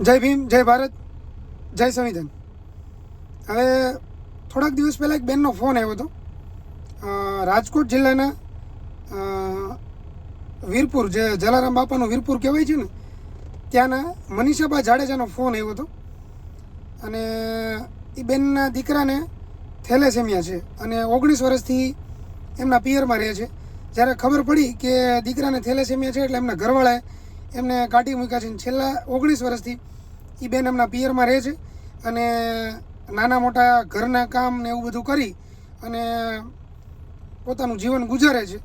જય ભીમ, જય ભારત, જય સંવિધાન. હવે થોડાક દિવસ પહેલાં એક બેનનો ફોન આવ્યો હતો. રાજકોટ જિલ્લાના વીરપુર, જે જલારામ બાપાનું વીરપુર કહેવાય છે ને, ત્યાંના મનીષાબા જાડેજાનો ફોન આવ્યો હતો. અને એ બેનના દીકરાને થેલેસેમિયા છે અને ઓગણીસ વર્ષથી એમના પિયરમાં રહે છે. જ્યારે ખબર પડી કે દીકરાને થેલેસેમિયા છે એટલે એમના ઘરવાળાએ એમને કાઢી મૂક્યા છે. છેલ્લા ઓગણીસ વર્ષથી એ બેન એમના પિયરમાં રહે છે અને નાના મોટા ઘરના કામ ને એવું બધું કરી અને પોતાનું જીવન ગુજારે છે.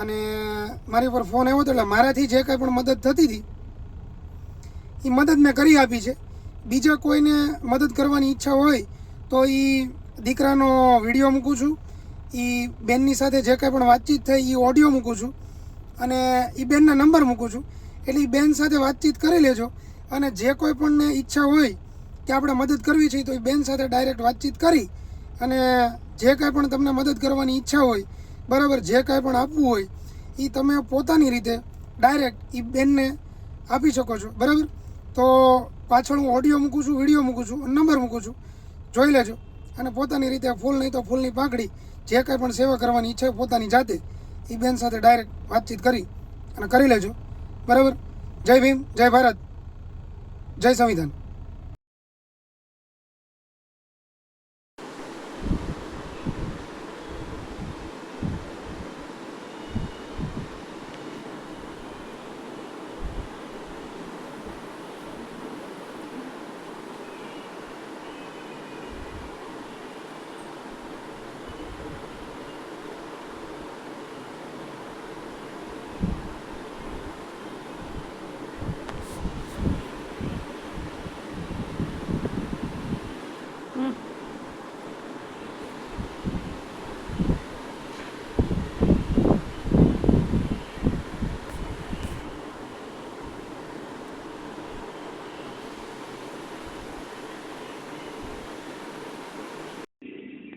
અને મારી પર ફોન આવ્યો હતો એટલે મારાથી જે કાંઈ પણ મદદ થતી હતી એ મદદ મેં કરી આપી છે. બીજા કોઈને મદદ કરવાની ઈચ્છા હોય તો એ દીકરાનો વીડિયો મૂકું છું. એ બેનની સાથે જે કાંઈ પણ વાતચીત થઈ એ ઓડિયો મૂકું છું. અને એ બેનના નંબર મૂકું છું. એટલે એ બેન સાથે વાતચીત કરી લેજો. અને જે કોઈ પણને ઈચ્છા હોય કે આપણે મદદ કરવી છે તો એ બેન સાથે ડાયરેક્ટ વાતચીત કરી અને જે કાંઈ પણ તમને મદદ કરવાની ઈચ્છા હોય, બરાબર જે કાંઈ પણ આપવું હોય એ તમે પોતાની રીતે ડાયરેક્ટ એ બેનને આપી શકો છો. બરાબર? તો પાછળ હું ઓડિયો મૂકું છું વીડિયો મૂકું છું નંબર મૂકું છું. જોઈ લેજો. અને પોતાની રીતે ફૂલ, નહીં તો ફૂલની પાંખડી, જે કાંઈ પણ સેવા કરવાની ઈચ્છા હોય પોતાની જાતે એ બેન સાથે ડાયરેક્ટ વાતચીત કરી અને કરી લેજો. બરાબર? જય ભીમ, જય ભારત, જય સંવિધાન.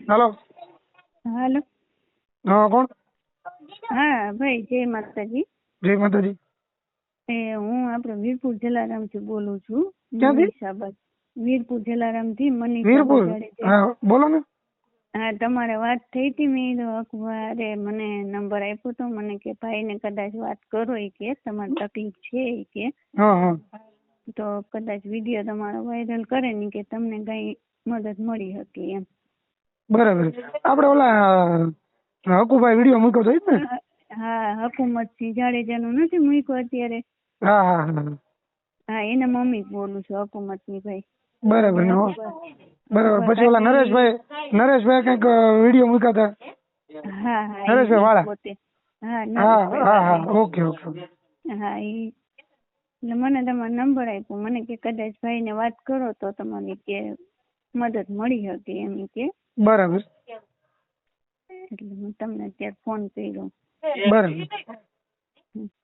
હાલો. હેલો. હા કોણ? હા ભાઈ જય માતાજી. જય માતાજી. એ હું આપણે વીરપુર જલારામથી બોલું છું? મનીષાબા. વીરપુર જલારામથી મનીષા વીરપુર? હા બોલો ને. હા તમારે વાત થઈ હતી મેં તો અખબારે મને નંબર આપ્યો તો મને કે ભાઈને કદાચ વાત કરો એ કે તમારી તકલીફ છે એ કે. તો કદાચ વીડિયો તમારો વાયરલ કરે ને કે તમને કઈ મદદ મળી શકે એમ. બરાબર. આપણે ઓલા હકુભાઈ વીડિયો મૂક્યો તો ઈ જ ને? હા હકુમતસિંહ જાડેજાનું નથી મૂક્યું અત્યારે? હા હા હા હા. એના મમ્મી બોલું છું હકુમતની ભાઈ. બરાબર બરાબર. પછી ઓલા નરેશભાઈ નરેશભાઈ કંઈક વીડિયો મૂક્યા હતા? હા હા નરેશભાઈ વાળા? હા હા હા ઓકે ઓકે હા એટલે મને તમારો નંબર આપ્યો. મને કે કદાચ ભાઈને વાત કરો તો તમારી કે મદદ મળી શકે એમ કે. બરાબર. એટલે હું તમને અત્યારે ફોન કર્યો. બરાબર.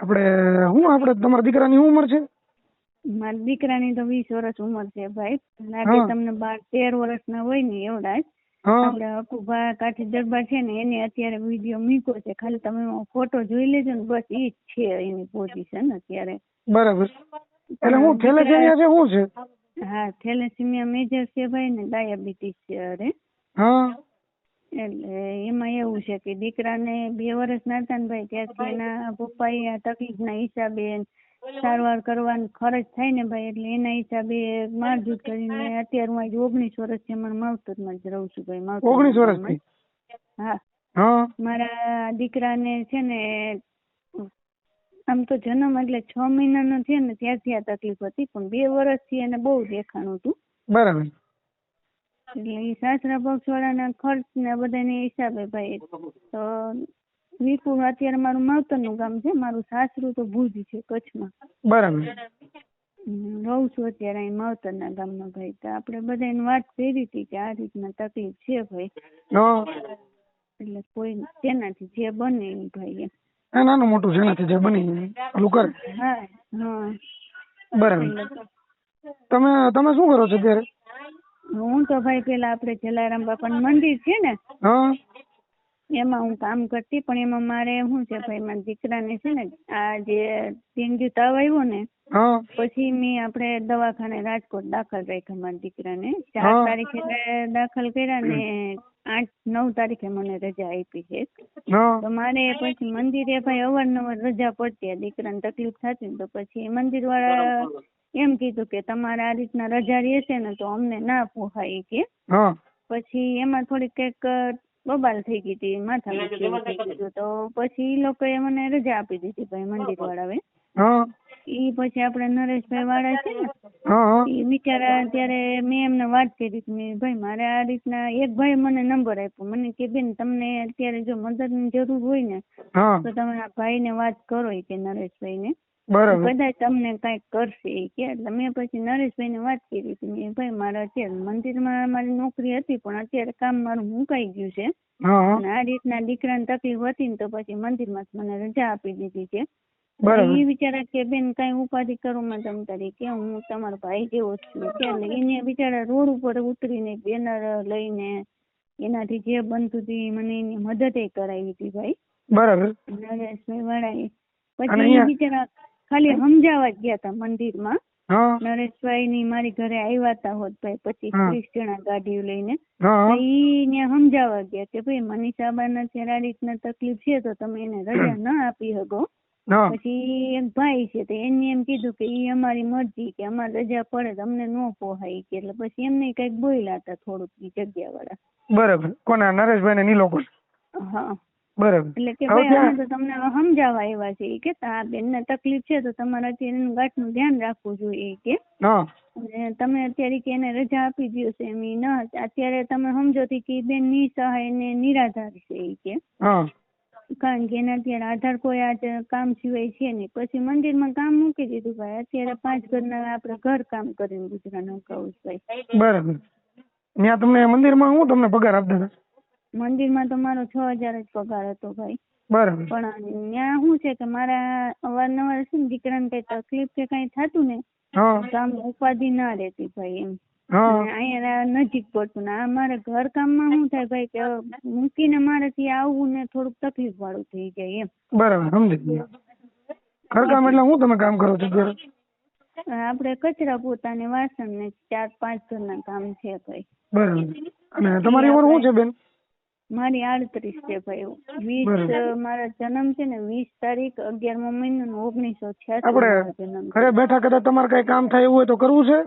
આપણે હું આપણે તમારા દીકરાની ઉંમર છે? મારા દીકરાની તો વીસ વર્ષ ઉંમર છે ભાઈ. લાગે તમને બાર તેર વર્ષના હોય ને એવડા જ. હા. આપણે હકુભા કાઠી દરબાર છે ને એને અત્યારે વીડિયો મૂક્યો છે. ખાલી તમે ફોટો જોઈ લેજો ને બસ ઈ જ છે એની પોઝિશન અત્યારે. બરાબર. એટલે હું થેલેસેમિયા છે શું છે? હા થેલેસીમિયા મેજર છે ભાઈ ને ડાયાબિટીસ છે અરે. હા. એટલે એમાં એવું છે કે દીકરાને બે વર્ષ ના હતા ને ભાઈ ત્યારથી એના પપ્પાએ આ તકલીફના હિસાબે સારવાર કરવાનો ખર્ચ થાય ને ભાઈ એટલે એના હિસાબે મારઝૂટ કરીને અત્યારે હું આજે ઓગણીસ વર્ષથી અમારા માવતરમાં જ રહું છું ભાઈ માવતર ઓગણીસ વર્ષથી? હા. હા. મારા દીકરાને છે ને આમ તો જન્મ એટલે છ મહિનાનો છે ને ત્યારથી આ તકલીફ હતી પણ બે વર્ષથી એને બહુ દેખાણું હતું. બરાબર. એટલે એ સાસરા પક્ષવાળાના ખર્ચ ને બધાને હિસાબે ભાઈ. તો વીરપુર અત્યારે મારું માવતરનું ગામ છે મારું સાસરું તો ભુજ છે કચ્છમાં. બરાબર. રહું છું અત્યારે અહીં માવતરના ગામમાં ભાઈ. તો આપણે બધાને વાત કરી હતી કે આ રીતના તકલીફ છે ભાઈ. એટલે કોઈ તેનાથી જે બને એ ભાઈ એમ. નાનું મોટું જેનાથી જે બની ઓલું કરે. હા હા. બરાબર. તમે તમે શું કરો છો અત્યારે? હું તો ભાઈ પેલા આપણે જલારામ બાપાનું મંદિર છે ને હા. એમાં હું કામ કરતી પણ એમાં મારે શું છે ભાઈ મારા દીકરાને છે ને આ જે ડેન્ગ્યુ તાવ આવ્યો ને પછી મેં આપણે દવાખાને રાજકોટ દાખલ રાખ્યા મારા દીકરાને. ચાર તારીખે દાખલ કર્યા ને આઠ નવ તારીખે મને રજા આપી છે. તો મારે પછી મંદિરે ભાઈ અવારનવાર રજા પડતી આ દીકરાને તકલીફ થતી ને તો પછી મંદિર વાળા એમ કીધું કે તમારે આ રીતના રજા રહેશે ને તો અમને ના પોહાય કે. હા. પછી એમાં થોડીક કંઈક બબાલ થઈ ગઈ હતી માથા. તો પછી ઈ લોકોએ મને રજા આપી દીધી ભાઈ મંદિર વાળાએ હા. ઈ પછી આપણે નરેશભાઈ વાળા છે ને હા હા. ઈ બિચારા ત્યારે મેં એમને વાત કરી કે મેં ભાઈ મારે આ રીતના એક ભાઈ મને નંબર આપ્યો. મને કે બેન તમને અત્યારે જો મદદની જરૂર હોય ને તો તમે આ ભાઈને વાત કરો કે નરેશભાઈને. કદાચ તમને કંઈક કરશે કે એટલે મેં પછી નરેશભાઈ ને વાત કરી હતી મેં ભાઈ મારે અત્યારે મંદિરમાં મારી નોકરી હતી પણ અત્યારે કામ મારું મુકાઈ ગયું છે. અને આ રીતના દીકરાને તકલીફ હતી ને તો પછી મંદિરમાં મને રજા આપી દીધી છે. એ બિચારા કે બેન કઈ ઉપાધિ કરો માં તમ તારી કે હું તમારો ભાઈ જેવો છું. કે એટલે એને બિચારા રોડ ઉપર ઉતરીને બેનર લઈને એનાથી જે બનતું હતું મને એની મદદ કરાવી હતી ભાઈ. બરાબર. નરેશભાઈ વાળા એ પછી એ બિચારા ખાલી સમજાવવા ગયા હતા મંદિરમાં. નરેશભાઈ ની મારી ઘરે આવ્યા હતા ભાઈ પચીસ ત્રીસ જણા ગાડીઓ લઈને. ઈ ને સમજાવવા ગયા કે ભાઈ મનીષાબાને અત્યારે આ રીતના તકલીફ છે તો તમે એને રજા ન આપી શકો. પછી એક ભાઈ છે તો એને એમ કીધું કે ઈ અમારી મરજી કે અમારે રજા પડે તો અમને ન પોહાય કે એટલે પછી એમને કંઈક બોલ્યા હતા થોડુંક જગ્યા વાળા બરાબર. કોના? નરેશભાઈ ને કોણ હા. બરાબર. એટલે કે ભાઈ અમે તો તમને સમજાવવા આવ્યા છે. કે આ બેનને તકલીફ છે તો તમારે અત્યારે એનું ગાંઠનું ધ્યાન રાખવું જોઈએ કે. અને તમે અત્યારે કે એને રજા આપી દો છે એમ ન અત્યારે તમે સમજો તી કે બેન નિસહાય ને નિરાધાર છે એ કે. કારણ કે એના અત્યારે આધાર કોઈ આજ કામ સિવાય છે નહીં. પછી મંદિરમાં કામ મૂકી દીધું ભાઈ. અત્યારે પાંચ ઘરના આપણે ઘર કામ કરીને ગુજરાન અકાઉસ ભાઈ. બરાબર. ત્યાં તમને મંદિરમાં હું તમને પગાર આપતા હતા? મંદિરમાં તો મારો છ હજાર જ પગાર હતો ભાઈ. બરાબર. પણ ત્યાં શું છે કે મારા અવારનવાર છે ને દીકરાને કઈ તકલીફ કે કઈ થતું ને તો આમ ઉપાધિ ના રહેતી ભાઈ એમ. અહીંયા નજીક પડતું ને આ મારે ઘર કામમાં શું થાય ભાઈ કે મૂકીને મારેથી આવવું ને થોડુંક તકલીફ વાળું થઈ જાય એમ. બરાબર સમજી ગયા. ઘરકામ એટલે હું તમે કામ કરો છો ઘર? આપણે કચરા પોતાને વાસણ ને ચાર પાંચ ઘરના કામ છે ભાઈ. બરાબર. અને તમારી ઉંમર શું છે બેન? મારી આડત્રીસ છે ભાઈ. વીસ મારા જન્મ છે ને વીસ તારીખ અગિયારમો મહિનો ઓગણીસો છ્યાસી ઘરે બેઠા કદાચ તમારે કઈ કામ થાય એવું હોય તો કરવું છે?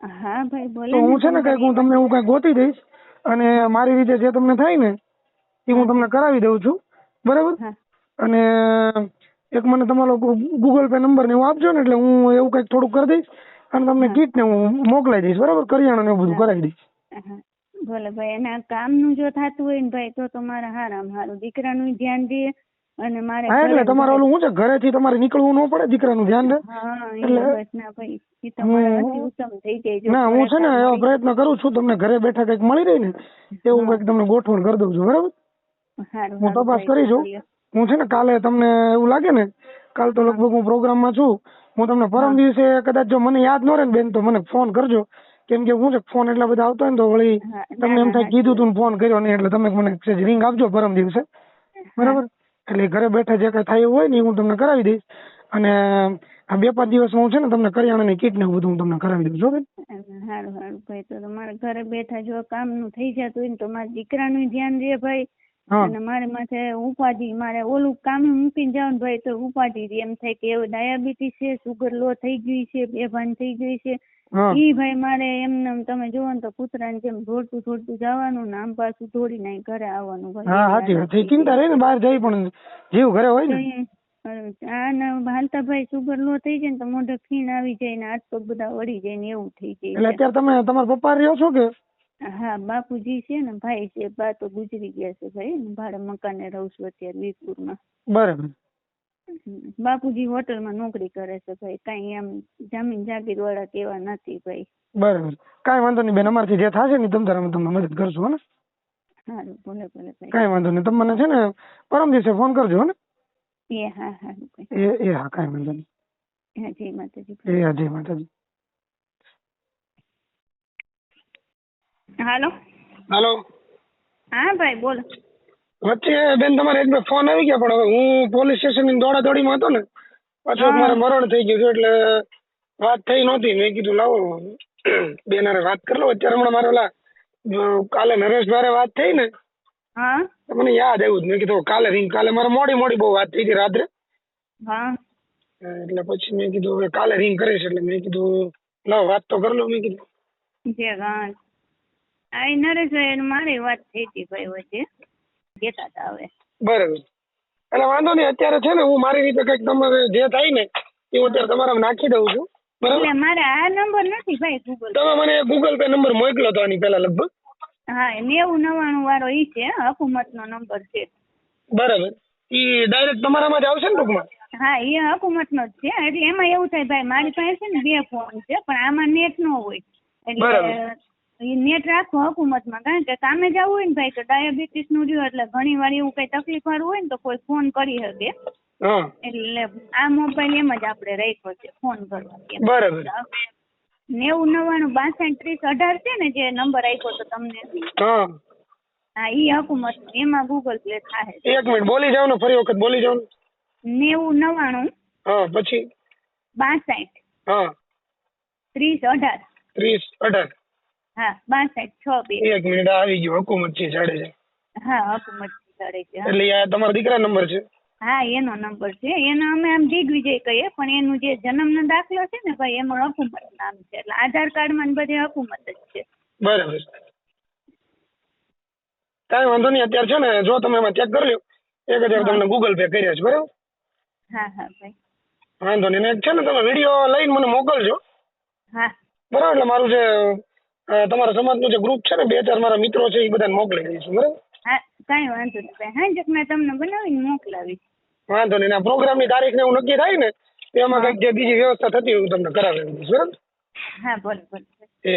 હા ભાઈ બોલે હું છે ને કંઈક હું તમને હું કઈ ગોતી દઈશ અને મારી રીતે જે તમને થાય ને એ હું તમને કરાવી દઉં છું. બરાબર? અને એક મને તમારો ગૂગલ પે નંબર ને એવું આપજો ને એટલે હું એવું કંઈક થોડુંક કરી દઈશ અને તમને કીટ ને હું મોકલાઈ દઈશ. બરાબર? કરિયાણા ને એવું બધું કરાવી દઈશ. ભલે ભાઈ અને કામનું જો થતું હોય ને ભાઈ તો તમારે હારામ હારું. દીકરાનું ધ્યાન દે અને મારે હા એટલે તમારે ઓલું શું છે? ઘરેથી તમારે નીકળવું ન પડે દીકરાનું ધ્યાન દે? હા એટલે- બસ ના ભાઈ. એ તમારા હું- ઉત્તમ થઈ જાય ના હું છે ને એવો પ્રયત્ન કરું છું તમને ઘરે બેઠા કંઈક મળી રહી ને એવું કંઈક તમને ગોઠવણ કરી દઉં છું બરાબર? હું તપાસ કરી જોઉં હું છે ને કાલે તમને એવું લાગે ને કાલ તો લગભગ હું પ્રોગ્રામમાં છું. હું તમને પરમ દિવસે કદાચ જો મને યાદ ન રહે ને બેન તો મને ફોન કરજો. કેમ કે હું છે ફોન એટલા બધા આવતા ને તો વળી તમને એમ થાય કીધું તું ફોન કર્યો નહીં એટલે તમે મને રિંગ આપજો પરમ દિવસે. બરાબર? એટલે ઘરે બેઠા જે કઈ થાય એવું હોય ને હું તમને કરાવી દઈશ. અને આ બે પાંચ દિવસમાં હું છે ને તમને કરિયાણાની કીટ ને બધું હું તમને કરાવી દઉં છું બેન? હારું હારું. ભાઈ તો તમારે ઘરે બેઠા જો કામનું થઈ જતું હોય ને તો મારા દીકરાનું ધ્યાન રહે ભાઈ. અને મારે માથે ઉપાધિ મારે ઓલું કામ મૂકીને જાવ ભાઈ તો ઉપાધિ એમ થાય કે એવું ડાયાબિટીસ છે સુગર લો થઈ ગઈ છે બેભાન થઈ ગઈ છે. ઈ ભાઈ મારે એમને એમ તમે જોવો ને તો કૂતરાની જેમ દોડતું દોડતું જવાનું ને આમ પાછું દોડીને અહીં ઘરે આવવાનું ભાઈ. હા સાચી વાત. છે ચિંતા રહી ને બહાર જઈ પણ જીવ ઘરે હોય ને. એ- હાલતા ભાઈ સુગર લો થઈ જાય ને તો મોઢે ખીણ આવી જાય ને હાથ પગ બધા વળી જાય ને એવું થઈ જાય. અત્યારે તમે તમારા પપ્પા રહ્યો છો કે? હા બાપુજી છે ને ભાઈ છે બા તો ગુજરી ગયા છે ભાઈ. ભાડે મકાને રહું છું અત્યારે વીરપુરમાં. બરાબર. બાપુજી હોટલમાં નોકરી કરે છે ભાઈ કાંઈ એમ જામીન જાગીર વાળા કેવા નથી ભાઈ. બરાબર. કાંઈ વાંધો નહીં બેન અમારથી જે થશે ને તમ તારે અમે તમને મદદ કરશું હો ને? સારું ભલે ભલે ભાઈ. કાંઈ વાંધો નહીં તમે મને છે ને પરમ દિવસે ફોન કરજો હો ને? એ હા હા એ એ હા કાંઈ વાંધો નહીં. હા જય માતાજી. એ હા જય માતાજી. હાલો? હાલો. હા ભાઈ બોલો. વચ્ચે બેન તમારે એક બે ફોન આવી ગયા પણ હવે હું પોલીસ સ્ટેશનની દોડા દોડીમાં હતો ને પાછું મારે મરણ થઈ ગયું એટલે વાત થઈ નહોતી. મેં કીધું લાવો બેન હારે વાત કરી લો. અત્યારે હમણાં મારે ઓલા કાલે નરેશભાઈ ભારે વાત થઈ ને મને યાદ આવ્યું જ. મેં કીધું કાલે રિંગ કાલે મારે મોડી મોડી બહુ વાત થઈ હતી રાત્રે. એટલે પછી મેં કીધું હવે કાલે રિંગ કરીશ. એટલે મેં કીધું લાવો વાત તો કરી લો. મેં કીધું જે હા. આ નરેશભાઈ મારી વાત થઈ હતી ભાઈ વચ્ચે. કહેતા હતા હવે. બરાબર. એટલે વાંધો નહીં અત્યારે છે ને હું મારી રીતે કંઈક તમારે જે થાય ને એ હું અત્યારે તમારા નાખી દઉં છું. બરાબર? મારે આ નંબર નથી ભાઈ ગૂગલ તમે મને ગૂગલ પે નંબર મોકલો તો આની પહેલા લગભગ. હા નેવું નવાણું વાળો ઈ છે હકુમતનો નંબર છે. બરાબર. ઈ ડાયરેક્ટ તમારામાં જ આવશે ને ટૂંકમાં? હા એ હકુમતનો જ છે. એટલે એમાં એવું થાય ભાઈ મારી પાસે છે ને બે ફોન છે પણ આમાં નેટ નો હોય. એટલે નેટ રાખો હકુમતમાં. કારણ કે કામે જવું હોય ને ભાઈ તો ડાયાબિટીસનું રહ્યું એટલે ઘણી વાર એવું કઈ તકલીફ વાળું હોય ને તો કોઈ ફોન કરી શકે. એટલે આ મોબાઈલ એમ જ આપણે રાખ્યો છે ફોન કરવા. બરાબર. નેવું નવ્વાણું બાસઠ ત્રીસ અઢાર છે ને જે નંબર આપ્યો તો તમને. હા. હા ઈ હકુમત એમાં ગૂગલ પ્લે થાય એક મિનિટ બોલી જાવ ને ફરી વખત બોલી જાવ નેવું નવ્વાણું હા પછી? બાસઠ હા. ત્રીસ અઢાર. ત્રીસ અઢાર. હા બાસઠ છ બે. એક મિનિટ આવી ગયો હુકુમત છે જાડેજા હા હકુમત ચડે છે એટલે આ તમારા દીકરા નંબર છે? હા એનો નંબર છે. એનો અમે આમ દિગ્વિજય કહીએ પણ એનું જે જન્મનો દાખલો છે ને ભાઈ એમાં હકુમત નામ છે. એટલે આધાર કાર્ડમાં ને બધે હકુમત જ છે. બરાબર. કાંઈ વાંધો નહીં અત્યારે છે ને જો તમે એમાં ચેક કરી લો એક હજાર તમને ગૂગલ પે કર્યા છે બરાબર? હા હા ભાઈ. વાંધો નહીં. છે ને તમે વીડિયો લઈને મને મોકલજો. હા. બરાબર એટલે મારું જે તમારા સમાજનું જે ગ્રુપ છે ને બે ચાર મારા મિત્રો છે એ બધાને મોકલી દઈશું બરાબર? હા કાંઈ વાંધો નહીં. હા જક મેં તમને બનાવીને મોકલાવીશ. વાંધો નહીં. આ પ્રોગ્રામની તારીખ ને એવું નક્કી થાય ને એમાં કંઈક જે બીજી વ્યવસ્થા થતી હોય હું તમને કરાવી દઈશ બરાબર? હા ભલે ભલે એ